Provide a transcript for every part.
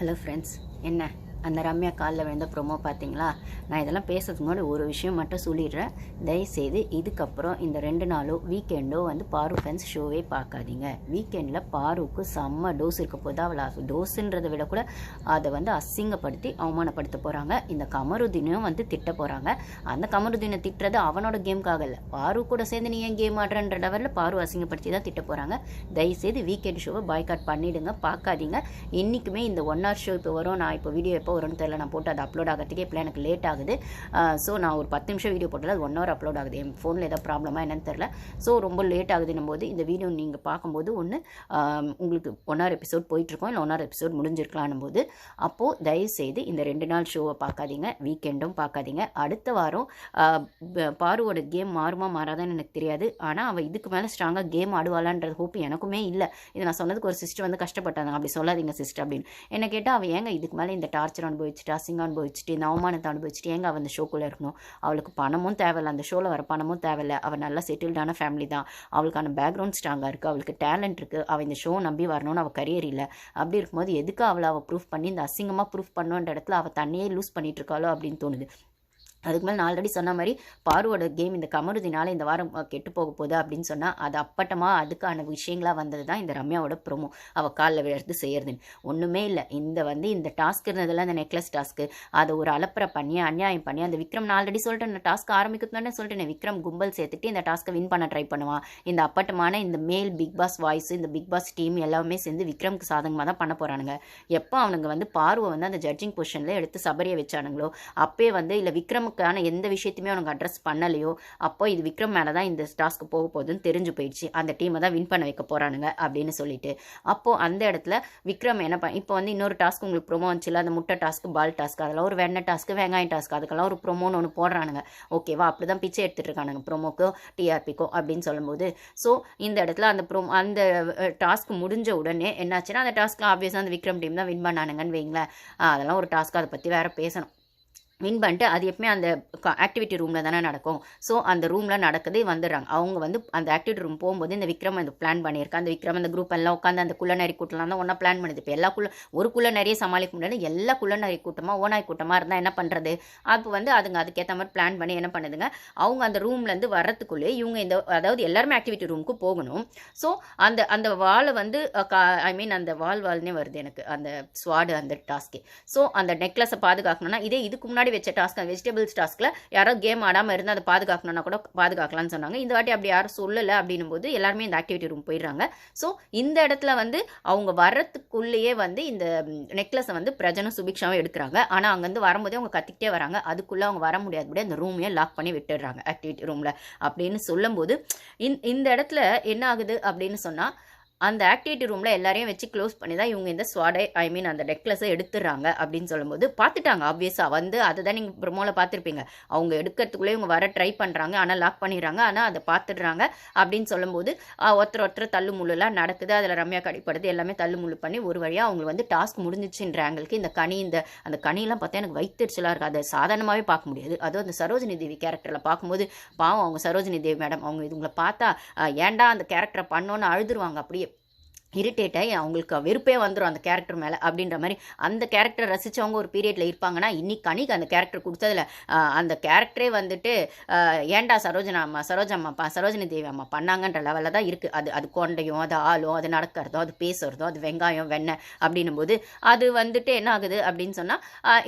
Hello friends என்ன? அந்த ரம்யா காலில் விழுந்த ப்ரொமோ பார்த்தீங்களா நான் இதெல்லாம் பேசுறதுக்கு முன்னாடி ஒரு விஷயம் மட்டும் சொல்லிடுறேன். தயவுசெய்து இதுக்கப்புறம் இந்த ரெண்டு நாளோ வீக்கெண்டோ வந்து பாரு ஃபேன்ஸ் ஷோவே பார்க்காதீங்க. வீக்கெண்டில் பாருக்கு செம்ம டோஸ் இருக்க போது அவளை டோஸுன்றதை விட கூட அதை வந்து அசிங்கப்படுத்தி அவமானப்படுத்த போகிறாங்க இந்த கமருதினும் வந்து திட்ட போகிறாங்க அந்த கமருதீனை திட்டுறது அவனோட கேம்காக இல்லை. பாரு கூட சேர்ந்து நீ ஏன் கேம் ஆடுறன்ற லெவலில் பாரு அசிங்கப்படுத்தி தான் திட்ட போகிறாங்க தயவுசெய்து வீக்கெண்ட் ஷோவை பாய்காட் பண்ணிடுங்க. பார்க்காதீங்க. இன்றைக்குமே இந்த ஒன் ஹவர் ஷோ இப்போ வரும். நான் இப்போ வீடியோ எப்போ வரும்னு தெரியல. நான் போட்டு அதை அப்லோட் ஆகிறதுக்கே இப்போ எனக்கு லேட் ஆகுது. ஸோ நான் ஒரு பத்து நிமிஷம் வீடியோ போட்டால் அது ஒன் ஹவர் அப்லோட் ஆகுது. என் ஃபோனில் ஏதாவது ப்ராப்ளமாக என்னன்னு தெரில ஸோ ரொம்ப லேட் ஆகுதுன்னும் போது இந்த வீடியோ நீங்கள் பார்க்கும்போது ஒன்று உங்களுக்கு ஒன் ஹவர் எபிசோட் போயிட்டுருக்கோம். இல்லை ஒன் ஹவர் எபிசோட் முடிஞ்சிருக்கலான்னும் போது அப்போது தயவுசெய்து இந்த ரெண்டு நாள் ஷோவை பார்க்காதீங்க. வீக்கெண்டும் பார்க்காதீங்க. அடுத்த வாரம் பாருவோட கேம் மாறுமா மாறாதான்னு எனக்கு தெரியாது. ஆனால் அவள் இதுக்கு மேலே ஸ்ட்ராங்காக கேம் ஆடுவாளான்றது ஹோப் எனக்குமே இல்லை. இது நான் சொன்னதுக்கு ஒரு சிஸ்டர் வந்து கஷ்டப்பட்டாங்க. அப்படி சொல்லாதீங்க சிஸ்டர் அப்படின்னு. என்ன கேட்டால் அவள் ஏங்க இதுக்கு மேலே இந்த டார்ச்சர் அனுபவிச்சுட்டு அசிங்கம் அனுபவிச்சுட்டு இந்த அவமானத்தை அனுபவிச்சுட்டு ஏங்க அவள் அந்த ஷோக்குள்ளே இருக்கணும்? அவளுக்கு பணமும் தேவையில்ல. அந்த ஷோவில் வர பணமும் தேவையில்ல. அவள் நல்லா செட்டில்டான ஃபேமிலி தான். அவளுக்கான பேக்ரவுண்ட் ஸ்ட்ராங்காக இருக்குது அவளுக்கு டேலண்ட் இருக்குது அவள் இந்த ஷோ நம்பி வரணும்னு அவள் கரியர் இல்லை. அப்படி இருக்கும்போது எதுக்கு அவளை அவள் ப்ரூஃப் பண்ணி இந்த அசிங்கமாக ப்ரூஃப் பண்ணுன்ற இடத்துல அவள் தன்னையே லூஸ் பண்ணிட்டு இருக்காளோ அப்படின்னு தோணுது. அதுக்கு மேலே நான் ஆல்ரெடி சொன்ன மாதிரி பாருவோட கேம் இந்த கமருதினால இந்த வாரம் கெட்டு போக போகுது அப்படின்னு சொன்னால் அது அப்பட்டமாக அதுக்கான விஷயங்களாக வந்தது தான் இந்த ரம்யாவோட ப்ரோமோ அவள் காலில் விழுறது செய்யறதுன்னு. ஒன்றுமே இல்லை. இந்த வந்து இந்த டாஸ்க் இருந்ததில்ல அந்த நெக்லஸ் டாஸ்க்கு அதை ஒரு அலப்பறை பண்ணி அநியாயம் பண்ணி அந்த விக்ரம் நான் ஆல்ரெடி சொல்லிட்டேன் இந்த டாஸ்க் ஆரம்பிக்கிறதுனே சொல்லிட்டேன். விக்ரம் கும்பல் சேர்த்துட்டு இந்த டாஸ்க்கை வின் பண்ண ட்ரை பண்ணுவான் இந்த அப்பட்டமான இந்த மேல் பிக் பாஸ் வாய்ஸ் இந்த பிக் பாஸ் டீம் எல்லாமே சேர்ந்து விக்ரம்க்கு சாதகமாக தான் பண்ண போகிறானுங்க எப்போ அவனுங்க வந்து பார்வை வந்து அந்த ஜட்ஜிங் பொசிஷனில் எடுத்து சபரியை வச்சானுங்களோ அப்பயே வந்து இல்லை விக்ரமுக்கான எந்த விஷயத்தையுமே உனக்கு அட்ரஸ் பண்ணலையோ அப்போ இது விக்ரம் மேலே தான் இந்த டாஸ்க்கு போக போகுதுன்னு தெரிஞ்சு போயிடுச்சு. அந்த டீமை தான் வின் பண்ண வைக்க போகிறானுங்க அப்படின்னு சொல்லிட்டு. அப்போது அந்த இடத்துல விக்ரம் என்ன பண்ண இப்போ வந்து இன்னொரு டாஸ்க் உங்களுக்கு ப்ரோமோ வந்துச்சுல அந்த முட்டை டாஸ்க் பால் டாஸ்க் அதெல்லாம் ஒரு வெண்ணெய் டாஸ்க்கு வெங்காயம் டாஸ்க் அதுக்கெல்லாம் ஒரு ப்ரோமோன்னு ஒன்று போடுறானுங்க. ஓகேவா அப்படி தான் பிச்சை எடுத்துட்டு இருக்கானுங்க ப்ரோமோக்கோ டிஆர்பிக்கோ அப்படின்னு சொல்லும்போது. ஸோ இந்த இடத்துல அந்த ப்ரோ அந்த டாஸ்க் முடிஞ்ச உடனே என்னாச்சுன்னா அந்த டாஸ்க்கில் ஆப்வியஸாக அந்த விக்ரம் டீம் தான் வின் பண்ணானுங்கன்னு வைங்களேன். அதெல்லாம் ஒரு டாஸ்க் அதை பற்றி வேற பேசணும். வின் பண்ணிட்டு அது எப்பவுமே அந்த ஆக்டிவிட்டி ரூமில் தானே நடக்கும். ஸோ அந்த ரூமில் நடக்குது வந்துடுறாங்க. அவங்க வந்து அந்த ஆக்டிவிட்டி ரூம் போகும்போது இந்த விக்ரம் அந்த பிளான் பண்ணியிருக்கான் அந்த விக்ரம் அந்த குரூப் எல்லாம் உட்காந்து அந்த குள்ளநரி கூட்டம்லாம் தான் ஒன்றா பிளான் பண்ணுது. இப்போ எல்லா குள்ள ஒரு குள்ளநரியை சமாளிக்க முடியாது. எல்லா குள்ளநரி கூட்டமாக ஓனாய் கூட்டமாக இருந்தால் என்ன பண்ணுறது அப்போ வந்து அதுங்க அதுக்கேற்ற மாதிரி பிளான் பண்ணி என்ன பண்ணுதுங்க? அவங்க அந்த ரூம்லேருந்து வர்றதுக்குள்ளே இவங்க இந்த அதாவது எல்லாருமே ஆக்டிவிட்டி ரூமுக்கு போகணும். ஸோ அந்த அந்த வாலை வந்து ஐ மீன் அந்த வால் வால்னே வருது எனக்கு. அந்த ஸ்வாடு அந்த டாஸ்க்கு ஸோ அந்த நெக்லஸை பாதுகாக்கணும்னா இதே இதுக்கு முன்னாடி வச்ச டாஸ்க் வெஜிடபிள்ஸ் டாஸ்க்கில் யாரோ கேம் ஆடாமல் இருந்தால் அதை பாதுகாக்கணும்னா கூட பாதுகாக்கலாம்னு சொன்னாங்க. இந்த வாட்டி அப்படி யாரும் சொல்லலை அப்படின்னும் போது எல்லாருமே இந்த ஆக்டிவிட்டி ரூம் போயிடுறாங்க. ஸோ இந்த இடத்துல வந்து அவங்க வர்றதுக்குள்ளேயே வந்து இந்த நெக்லஸை வந்து பிரஜனும் சுபிக்ஷாவும் எடுக்கிறாங்க. ஆனால் அங்கேருந்து வரும்போதே அவங்க கத்திக்கிட்டே வராங்க. அதுக்குள்ளே அவங்க வர முடியாது. கூட அந்த ரூமையே லாக் பண்ணி விட்டுடுறாங்க ஆக்டிவிட்டி ரூமில் அப்படின்னு சொல்லும்போது இந்த இடத்துல என்ன ஆகுது அப்படின்னு சொன்னால் அந்த ஆக்டிவிட்டி ரூமில் எல்லாரையும் வச்சு க்ளோஸ் பண்ணி தான் இவங்க இந்த ஸ்வாடை ஐ மீன் அந்த நெக்லஸை எடுத்துடுறாங்க அப்படின்னு சொல்லும்போது பார்த்துட்டாங்க ஆப்வியஸாக வந்து அதை தான் நீங்கள் ப்ரொமோவில் பார்த்துருப்பீங்க. அவங்க எடுக்கிறதுக்குள்ளே இவங்க வர ட்ரை பண்ணுறாங்க ஆனால் லாக் பண்ணிடுறாங்க ஆனால் அதை பார்த்துடுறாங்க அப்படின்னு சொல்லும்போது ஒருத்தர் ஒருத்தர் தள்ளுமுள்ளுலாம் நடக்குது அதில் ரம்யா கடிப்படுது எல்லாமே தள்ளுமுள்ளு பண்ணி ஒரு வழியாக அவங்களுக்கு வந்து டாஸ்க் முடிஞ்சிச்சுன்ற ஆங்கிளுக்கு இந்த கனி இந்த அந்த கனியெல்லாம் பார்த்தா எனக்கு வைத்தறிச்சலாக இருக்குது அதை சாதாரணமாகவே பார்க்க முடியாது. அதுவும் அந்த சரோஜினி தேவி கேரக்டரில் பார்க்கும்போது பாவம் அவங்க சரோஜினி தேவி மேடம் அவங்க இதுங்களை பார்த்தா ஏன்டா அந்த கேரக்டரை பண்ணோன்னு அழுதுருவாங்க. அப்படியே இரிட்டேட் ஆகி அவங்களுக்கு வெறுப்பே வந்துடும் அந்த கேரக்டர் மேலே அப்படின்ற மாதிரி. அந்த கேரக்டர் ரசித்தவங்க ஒரு பீரியடில் இருப்பாங்கன்னா இன்னைக்கு அணிக்கு அந்த கேரக்டர் கொடுத்ததுல அந்த கேரக்டரே வந்துட்டு ஏண்டா ஏன்டா சரோஜனா அம்மா சரோஜா அம்மா பா சரோஜினி தேவி அம்மா பண்ணாங்கன்ற லெவலில் தான் இருக்குது அது அது கொண்டையும் அது ஆளும் அது நடக்கிறதோ அது பேசுகிறதோ அது வெங்காயம் வெண்ணெய் அப்படின்னும் போது அது வந்துட்டு என்ன ஆகுது அப்படின்னு சொன்னால்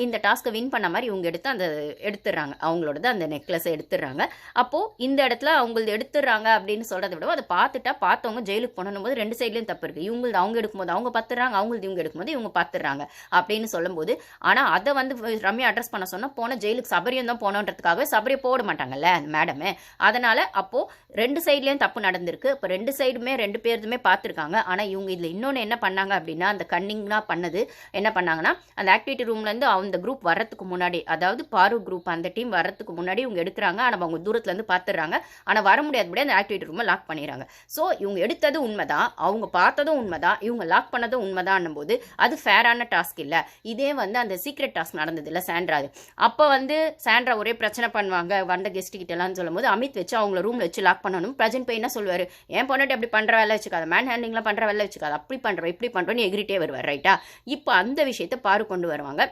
இந்த டாஸ்க்கை வின் பண்ண மாதிரி இவங்க எடுத்து அந்த எடுத்துடுறாங்க. அவங்களோடது அந்த நெக்லஸை எடுத்துடுறாங்க. அப்போது இந்த இடத்துல அவங்களது எடுத்துடுறாங்க அப்படின்னு சொல்கிறத விட அதை பார்த்துட்டா பார்த்தவங்க ஜெயிலுக்கு போனும்போது ரெண்டு சைட்லேயும் தப்பு இருக்குது இவங்களது அவங்க எடுக்கும்போது அவங்க பத்துறாங்க அவங்களது இவங்க எடுக்கும்போது இவங்க பத்துறாங்க அப்படின்னு சொல்லும்போது ஆனால் அதை வந்து ரம்யா அட்ரஸ் பண்ண சொன்னால் போன ஜெயிலுக்கு சபரியம் தான் போனோன்றதுக்காக சபரியை போட மாட்டாங்கல்ல மேடமே அதனால் அப்போது ரெண்டு சைட்லேயும் தப்பு நடந்திருக்கு. இப்போ ரெண்டு சைடுமே ரெண்டு பேருமே பார்த்துருக்காங்க ஆனால் இவங்க இதில் இன்னொன்று என்ன பண்ணாங்க அப்படின்னா அந்த கன்னிங்லாம் பண்ணது என்ன பண்ணாங்கன்னா அந்த ஆக்டிவிட்டி ரூம்லேருந்து அந்த குரூப் வர்றதுக்கு முன்னாடி அதாவது பாரு குரூப் அந்த டீம் வர்றதுக்கு முன்னாடி இவங்க எடுக்கிறாங்க. ஆனால் அவங்க தூரத்துலேருந்து பார்த்துடுறாங்க ஆனால் வர முடியாதபடி அந்த ஆக்டிவிட்டி ரூமை லாக் பண்ணிடுறாங்க. ஸோ இவங்க எடுத்தது உண்மைதான். அவங்க பார்த்த பார்த்ததும் உண்மைதான் இவங்க லாக் பண்ணதும் உண்மைதான் போது அது ஃபேரான டாஸ்க் இல்லை. இதே வந்து அந்த சீக்ரெட் டாஸ்க் நடந்தது இல்லை சாண்ட்ராது அப்போ வந்து சாண்ட்ரா ஒரே பிரச்சனை பண்ணுவாங்க வந்த கெஸ்ட் கிட்டலாம் சொல்லும்போது அமித் வச்சு அவங்கள ரூமில் வச்சு லாக் பண்ணணும். பிரஜன் போய் என்ன ஏன் பொண்ணாட்டி அப்படி பண்ணுற வேலை வச்சுக்காத. மேன் ஹேண்டிங்லாம் பண்ணுற வேலை வச்சுக்காது. அப்படி பண்ணுற இப்படி பண்ணுறோன்னு எகிரிட்டே வருவார் ரைட்டா இப்போ அந்த விஷயத்தை பாரு கொண்டு வருவாங்க.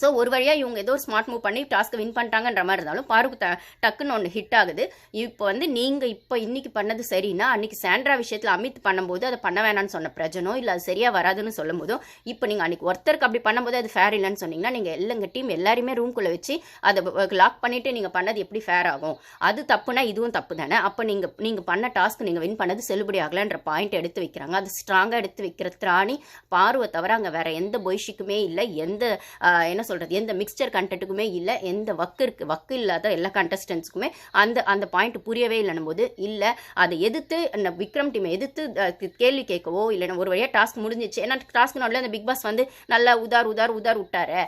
ஸோ ஒரு வழியாக இவங்க ஏதோ ஒரு ஸ்மார்ட் மூவ் பண்ணி டாஸ்க்கு வின் பண்ணிட்டாங்கன்ற மாதிரி இருந்தாலும் பாருக்கு த டக்குன்னு ஒன்று ஹிட் ஆகுது. இப்போ வந்து நீங்கள் இப்போ இன்னைக்கு பண்ணது சரின்னா அன்றைக்கி சாண்ட்ரா விஷயத்தில் அமித் பண்ணும்போது அதை பண்ண வேணாம்னு சொன்ன பிரஜனோ இல்லை அது சரியாக வராதுன்னு சொல்லும் போதும் இப்போ நீங்கள் அன்னைக்கு ஒருத்தருக்கு அப்படி பண்ணும்போது அது ஃபேர் இல்லைன்னு சொன்னீங்கன்னா நீங்கள் எல்லங்க டீம் எல்லாருமே ரூம்குள்ளே வச்சு அதை லாக் பண்ணிவிட்டு நீங்கள் பண்ணது எப்படி ஃபேர் ஆகும்? அது தப்புனா இதுவும் தப்பு தானே? அப்போ நீங்கள் நீங்கள் பண்ண டாஸ்க் நீங்கள் வின் பண்ணது செல்லுபடி ஆகலைன்ற பாயிண்ட் எடுத்து வைக்கிறாங்க. அது ஸ்ட்ராங்காக எடுத்து வைக்கிற திராணி பார்வை தவிர அங்கே வேறு எந்த பொய்ஷிக்குமே இல்லை. எந்த என்ன சொல்கிறது எந்த மிக்சர் கண்டென்ட்டுக்குமே இல்லை எந்த வக்கு இருக்குது வக்கு இல்லாத எல்லா கண்டஸ்டன்ஸுக்குமே அந்த அந்த பாயிண்ட் புரியவே இல்லைன்னும் போது இல்லை அதை எதிர்த்து அந்த விக்ரம் டீமை எதிர்த்து கேள்வி கேட்கவோ இல்லை ஒரு வழியாக டாஸ்க் முடிஞ்சிச்சு. ஏன்னா டாஸ்க் நாளில் அந்த பிக் பாஸ் வந்து நல்லா உதார் உதார் உதார் விட்டாரு.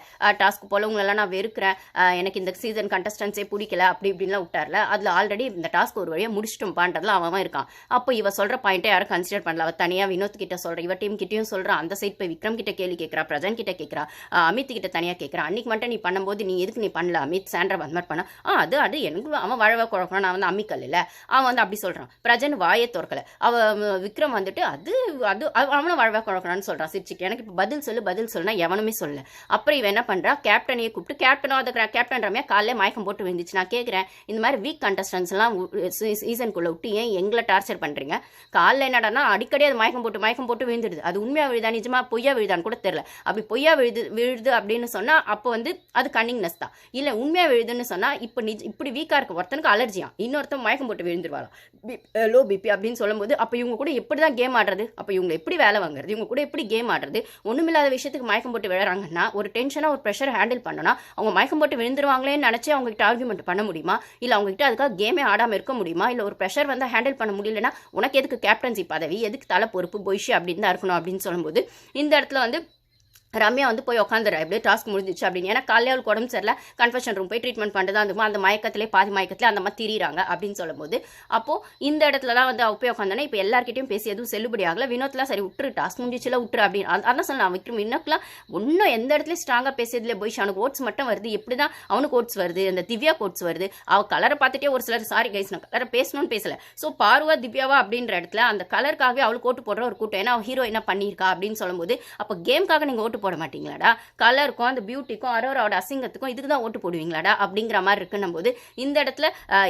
டாஸ்க் போல் உங்களெல்லாம் நான் வெறுக்கிறேன். எனக்கு இந்த சீசன் கண்டஸ்டன்ஸே பிடிக்கல அப்படி இப்படின்லாம் விட்டார்ல அதில் ஆல்ரெடி இந்த டாஸ்க் ஒரு வழியாக முடிச்சிட்டோம்பான்றதுல அவன் இருக்கான். அப்போ இவ சொல்கிற பாயிண்ட்டை யாரும் கன்சிடர் பண்ணல. அவள் தனியாக வினோத் கிட்ட சொல்கிறேன் இவ டீம் கிட்டேயும் சொல்கிறான் அந்த சைட் போய் விக்ரம் கிட்ட கேள்வி கேட்குறா பிரஜன் கிட்ட கேட்குறா அமித் கிட்ட தனியாக கேட்குறேன் அன்னைக்கு மட்டும் நீ பண்ணும்போது நீ எதுக்கு நீ பண்ணல? அமித் சாண்ட்ரா அந்த மாதிரி பண்ண. ஆ அது அது எனக்கு அவன் வழவ குழப்பம் நான் வந்து அம்மிக்கல் இல்லை. அவன் வந்து அப்படி சொல்கிறான் பிரஜன் வாயை திறக்கலை. அவ விக்ரம் வந்துட்டு அது அது அவ- அவனும் வாழவே குழக்கணும்னு சொல்கிறான் சிரிச்சுட்டு எனக்கு இப்போ பதில் சொல்லு பதில் சொல்லுனா எவனுமே சொல்லல. அப்புறம் இவன் என்ன பண்ணுறா கேப்டனையே கூப்பிட்டு கேப்டனோ அதை கேப்டன் ரம்யா காலையில் மயக்கம் போட்டு விழுந்துச்சு. நான் கேட்குறேன் இந்த மாதிரி வீக் கண்டஸ்டன்ஸ் எல்லாம் விட்டு ஏன் எங்களை டார்ச்சர் பண்றீங்க? காலைல என்னடான்னா அடிக்கடி அது மயக்கம் போட்டு மயக்கம் போட்டு விழுந்துடுது. அது உண்மையாக விழுதா நிஜமா பொய்யா விழுதான்னு கூட தெரியல. அப்படி பொய்யா விழுது விழுது அப்படின்னு சொன்னால் சொன்னா அப்போ வந்து அது கன்னிங்னஸ் தான். இல்லை உண்மையாக விழுதுன்னு சொன்னால் இப்போ நிஜ இப்படி வீக்காக இருக்க ஒருத்தனுக்கு அலர்ஜியா இன்னொருத்தன் மயக்கம் போட்டு விழுந்துருவாளா லோ பிபி அப்படின்னு சொல்லும்போது அப்போ இவங்க கூட எப்படி தான் கேம் ஆடுறது? அப்போ இவங்க எப்படி வேலை வாங்குறது? இவங்க கூட எப்படி கேம் ஆடுறது? ஒன்றுமில்லாத விஷயத்துக்கு மயக்கம் போட்டு விழுறாங்கன்னா ஒரு டென்ஷனாக ஒரு ப்ரெஷர் ஹேண்டில் பண்ணோன்னா அவங்க மயக்கம் போட்டு விழுந்துருவாங்களேன்னு நினச்சி அவங்ககிட்ட ஆர்குமெண்ட் பண்ண முடியுமா? இல்லை அவங்ககிட்ட அதுக்காக கேமே ஆடாமல் இருக்க முடியுமா? இல்லை ஒரு ப்ரெஷர் வந்து ஹேண்டில் பண்ண முடியலன்னா உனக்கு எதுக்கு கேப்டன்சி பதவி? எதுக்கு தலை பொறுப்பு? பொய்ஷி அப்படின்னு தான் இருக்கணும் அப்படின்னு சொல்லும்போது இந்த இடத்துல வந்து ரம்யா வந்து போய் உட்காந்துரு எப்படியே டாஸ்க் முடிஞ்சிச்சு அப்படின்னு. ஏன்னா காலையில் அவளுக்கு உடம்பு சரியில்லை. கன்ஃபெஷன் ரூம் போய் ட்ரீட்மெண்ட் பண்ணுறது அந்த அந்த மயக்கத்திலே பாதி மயக்கத்திலே அந்த மாதிரி திரியிறாங்க அப்படின்னு சொல்லும்போது அப்போது இந்த இடத்துல தான் வந்து அவள் போய் உட்காந்தானே இப்போ எல்லாருக்கிட்டையும் பேசி எதுவும் செல்லுபடி ஆகலை. வினோத்லாம் சரி விட்டுரு டாஸ்க் முடிஞ்சிச்சுல விட்டுரு அப்படின்னு. அதான் சொல்லலாம் விக்ரம் வினோத்லாம் ஒன்றும் எந்த இடத்துலையும் ஸ்ட்ராங்காக பேசியதுல போய் அவனுக்கு ஓட்ஸ் மட்டும் வருது. எப்படி தான் அவனுக்கு ஓட்ஸ் வருது. அந்த திவ்யா கோட்ஸ் வருது. அவள் கலரை பார்த்துட்டே ஒரு சிலர் சாரி கைஸ் நான் கலரை பேசணும்னு பேசலை. ஸோ பார்வா திவ்யாவா அப்படின்ற இடத்துல அந்த கலருக்காகவே அவளுக்கு ஓட்டு போடுற ஒரு கூட்டம். ஏன்னா அவள் ஹீரோ என்ன பண்ணியிருக்கா அப்படின்னு சொல்லும்போது அப்போ கேம்காக நீங்கள் ஓட்டு போட மாட்டீங்களாடா கலருக்கும் அந்த பியூட்டிக்கும் அரோராவோட அசிங்கத்துக்கும் இதுக்கு தான் ஓட்டு போடுவீங்களாடா? அப்படிங்கிற மாதிரி இருக்குன்னும் போது இந்த இடத்துல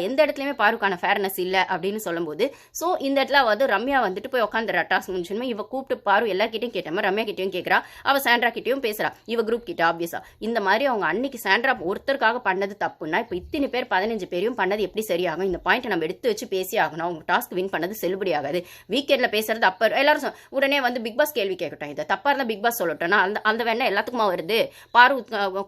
எந்த இடத்துலையுமே பாருக்கான ஃபேர்னஸ் இல்லை அப்படின்னு சொல்லும்போது ஸோ இந்த இடத்துல வந்து ரம்யா வந்துட்டு போய் உட்காந்து ரட்டாஸ் முடிச்சுமே இவ கூப்பிட்டு பாரு எல்லாக்கிட்டையும் கேட்ட மாதிரி ரம்யா கிட்டையும் கேட்குறா அவள் சாண்ட்ரா கிட்டையும் பேசுறா. இவ குரூப் கிட்ட ஆப்வியஸா இந்த மாதிரி அவங்க அன்னைக்கு சாண்ட்ரா ஒருத்தருக்காக பண்ணது தப்புன்னா இப்போ இத்தனை பேர் பதினஞ்சு பேரையும் பண்ணது எப்படி சரியாகும்? இந்த பாயிண்ட் நம்ம எடுத்து வச்சு பேசி ஆகணும். அவங்க டாஸ்க் வின் பண்ணது செல்லுபடி ஆகாது வீக்கெண்ட்ல பேசுறது அப்ப எல்லாரும் உடனே வந்து பிக் பாஸ் கேள்வி கேட்கட்டும். இதை தப்பா இருந்தா பிக் பாஸ் சொல்லட்டோம்னா அந்த அந்த வேணா எல்லாத்துக்குமா வருது? பாரு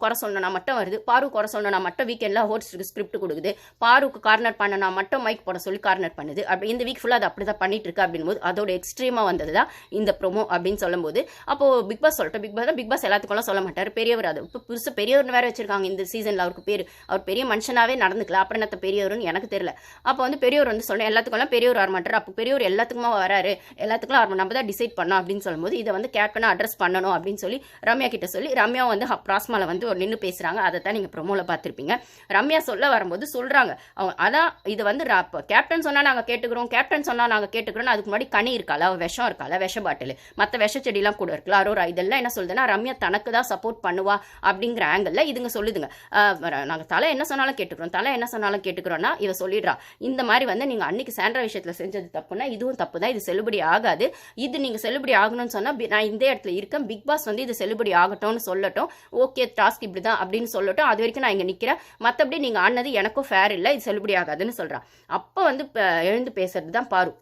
குறை சொல்லணும்னா மட்டும் வருது. பாரு குறை சொல்லணும்னா மட்டும் வீக்கெண்ட்ல ஹோஸ்ட் ஸ்கிரிப்ட் கொடுக்குது. பாருக்கு கார்னர் பண்ணனா மட்டும் மைக் போட சொல்லி கார்னர் பண்ணுது. அப்படி இந்த வீக் ஃபுல்லாக அது அப்படி தான் பண்ணிட்டு இருக்கு அப்படின் போது அதோட எக்ஸ்ட்ரீமாக வந்தது தான் இந்த ப்ரோமோ அப்படின்னு சொல்லும்போது. அப்போ பிக் பாஸ் சொல்லிட்டோம் பிக் பாஸ் பிக் பாஸ் எல்லாத்துக்கும் சொல்ல மாட்டார். பெரியவர் அது. இப்போ புதுசு பெரியவர்னு வேற வச்சிருக்காங்க இந்த சீசனில் அவருக்கு பேர். அவர் பெரிய மனுஷனாவே நடந்துக்கல. அப்புறம் என்னத்த பெரியவர்னு எனக்கு தெரியல. அப்போ வந்து பெரியவர் வந்து சொன்னேன் எல்லாத்துக்கும்லாம் பெரியவர் வர மாட்டார். அப்போ பெரியவர் எல்லாத்துக்குமா வராரு? எல்லாத்துக்கும் அவர் நம்ம தான் டிசைட் பண்ணோம் அப்படின்னு சொல்லும்போது இதை வந்து கேப்டனாக அட்ரஸ் பண்ணணும் அப்படின்னு சொல்லி ரம்யா கிட்ட சொல்லி ரம்யா வந்து ப்ராஸ்மால வந்து ஒரு நின்று பேசுகிறாங்க அதை தான் நீங்கள் ப்ரொமோவில் பார்த்துருப்பீங்க. ரம்யா சொல்ல வரும்போது சொல்கிறாங்க அவங்க அதான் இது வந்து ரா- கேப்டன் சொன்னால் நாங்கள் கேட்டுக்கிறோம் கேப்டன் சொன்னால் நாங்கள் கேட்டுக்கிறோம் அதுக்கு முன்னாடி கனி இருக்கால அவள் விஷம் இருக்கால விஷ பாட்டில் மற்ற விஷ செடிலாம் கூட இருக்கலாம் அரோரா இதெல்லாம் என்ன சொல்லுதுன்னா ரம்யா தனக்கு தான் சப்போர்ட் பண்ணுவா அப்படிங்கிற ஆங்கிளில் இதுங்க சொல்லுதுங்க. நாங்கள் வர- தலை என்ன சொன்னாலும் கேட்டுக்கிறோம் தலை என்ன சொன்னாலும் கேட்டுக்கிறோம்னா இவ சொல்லிடுறா. இந்த மாதிரி வந்து நீங்கள் அன்னைக்கு சாண்ட்ரா விஷயத்தில் செஞ்சது தப்புனா இதுவும் தப்பு தான் இது செல்லுபடி ஆகாது. இது நீங்கள் செல்லுபடி ஆகணும்னு சொன்னால் நான் இந்த இடத்துல இருக்கேன் பிக் பாஸ் வந்து இது செல்லுபடி ஆகட்டும்னு சொல்லட்டும். ஓகே டாஸ்க் இப்படி தான் அப்படின்னு சொல்லட்டும். அது வரைக்கும் நான் இங்கே நிற்கிறேன் மற்றபடி நீங்கள் ஆனது எனக்கும் ஃபேர் இல்லை. இது செல்லுபடி ஆகாதுன்னு சொல்கிறான் அப்போ வந்து எழுந்து பேசுறது தான் பாரு.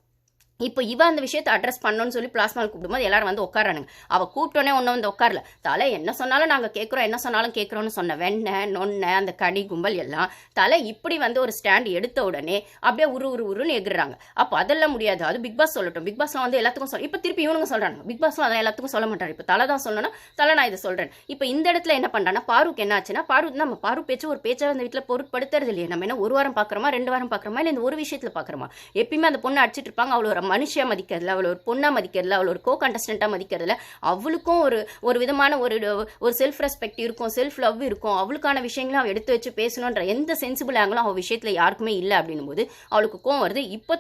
இப்போ இவன் அந்த விஷயத்தை அட்ரஸ் பண்ணணும்னு சொல்லி பிளாஸ்மால் கூப்பிடும்போது எல்லாரும் வந்து உட்காரானுங்க அவள் கூப்பிட்டோன்னே ஒன்றும் வந்து உட்காரல. தலை என்ன சொன்னாலும் நாங்கள் கேட்குறோம் என்ன சொன்னாலும் கேட்குறோம்னு சொன்ன வெண்ணெய் நொன்னை அந்த கடி கும்பல் எல்லாம் தலை இப்படி வந்து ஒரு ஸ்டாண்ட் எடுத்த உடனே அப்படியே உரு உரு உருன்னு எகுறாங்க அப்போ அதெல்லாம் முடியாது. அது பிக் பாஸ் சொல்லட்டும். பிக் பாஸ்லாம் வந்து எல்லாத்துக்கும் சொல்ல இப்போ திருப்பி இவனுங்க சொல்கிறாங்க பிக் பாஸ்லாம் அதான் எல்லாத்துக்கும் சொல்ல மாட்டாரு. இப்போ தலை தான் சொல்லணும்னா தலை நான் இதை சொல்கிறேன் இப்போ இந்த இடத்துல என்ன பண்ணுறான்னா பாருக்கு என்ன ஆச்சுன்னா பாரு நம்ம பாரு பேச்சு ஒரு பேச்சை அந்த வீட்டில் பொருட்படுத்துறது இல்லையே. நம்ம என்ன ஒரு வாரம் பார்க்குறோமா ரெண்டு வாரம் பார்க்குறோமா இல்லை இந்த ஒரு விஷயத்தில் பார்க்குறோமா எப்பயுமே அந்த பொண்ணு அடிச்சிட்டு இருப்பாங்க. அவ்வளோ மனுஷியாக மதிக்கிறதுல அவளை ஒரு பொண்ணாக மதிக்கிறதுல அவளை ஒரு கோ கண்டஸ்டண்ட்டாக மதிக்கிறதுல அவளுக்கும் ஒரு ஒரு விதமான ஒரு ஒரு செல்ஃப் ரெஸ்பெக்ட் இருக்கும் செல்ஃப் லவ் இருக்கும். அவளுக்கான விஷயங்களை அவள் எடுத்து வச்சு பேசணுன்ற எந்த சென்சிபிள் ஆங்கிலும் அவள் விஷயத்தில் யாருக்குமே இல்லை அப்படின்னும் போது அவளுக்கு கோவம் வருது. இப்போ